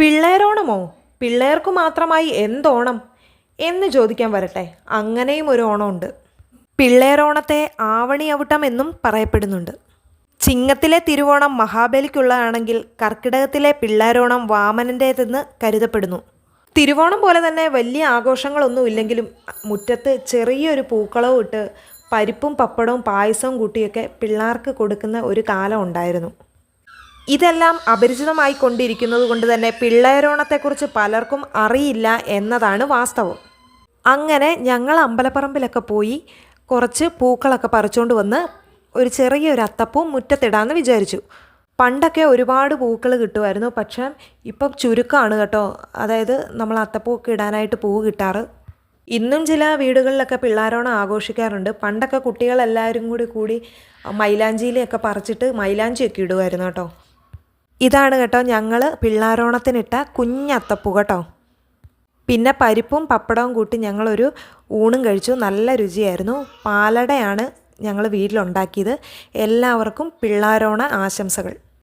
പിള്ളേരോണമോ? പിള്ളേർക്കു മാത്രമായി എന്തോണം എന്ന് ചോദിക്കാൻ വരട്ടെ. അങ്ങനെയും ഒരു ഓണമുണ്ട്. പിള്ളേരോണത്തെ ആവണിയവിട്ടം എന്നും പറയപ്പെടുന്നുണ്ട്. ചിങ്ങത്തിലെ തിരുവോണം മഹാബലിക്കുള്ളതാണെങ്കിൽ കർക്കിടകത്തിലെ പിള്ളേരോണം വാമനന്റേതെന്ന് കരുതപ്പെടുന്നു. തിരുവോണം പോലെ തന്നെ വലിയ ആഘോഷങ്ങളൊന്നും ഇല്ലെങ്കിലും മുറ്റത്ത് ചെറിയൊരു പൂക്കളവും ഇട്ട് പരിപ്പും പപ്പടവും പായസവും കൂട്ടിയൊക്കെ പിള്ളേർക്ക് കൊടുക്കുന്ന ഒരു കാലം ഉണ്ടായിരുന്നു. ഇതെല്ലാം അപരിചിതമായി കൊണ്ടിരിക്കുന്നത് കൊണ്ട് തന്നെ പിള്ളേരോണത്തെക്കുറിച്ച് പലർക്കും അറിയില്ല എന്നതാണ് വാസ്തവം. അങ്ങനെ ഞങ്ങൾ അമ്പലപ്പറമ്പിലൊക്കെ പോയി കുറച്ച് പൂക്കളൊക്കെ പറിച്ചുകൊണ്ട് വന്ന് ഒരു ചെറിയൊരു അത്തപ്പൂ മുറ്റത്തിടാമെന്ന് വിചാരിച്ചു. പണ്ടൊക്കെ ഒരുപാട് പൂക്കൾ കിട്ടുമായിരുന്നു. പക്ഷേ ഇപ്പം ചുരുക്കമാണ് കേട്ടോ. അതായത് നമ്മൾ അത്തപ്പൂക്ക് ഇടാനായിട്ട് പൂവ് കിട്ടാറ്. ഇന്നും ചില വീടുകളിലൊക്കെ പിള്ളേരോണം ആഘോഷിക്കാറുണ്ട്. പണ്ടൊക്കെ കുട്ടികളെല്ലാവരും കൂടി കൂടി മൈലാഞ്ചിയിലൊക്കെ പറിച്ചിട്ട് മൈലാഞ്ചിയൊക്കെ ഇടുമായിരുന്നു കേട്ടോ. ഇതാണ് കേട്ടോ ഞങ്ങൾ പിള്ളാരോണത്തിനിട്ട കുഞ്ഞത്തപ്പൂ കേട്ടോ. പിന്നെ പരിപ്പും പപ്പടവും കൂട്ടി ഞങ്ങളൊരു ഊണും കഴിച്ചു. നല്ല രുചിയായിരുന്നു. പാലടയാണ് ഞങ്ങൾ വീട്ടിലുണ്ടാക്കിയത്. എല്ലാവർക്കും പിള്ളാരോണ ആശംസകൾ.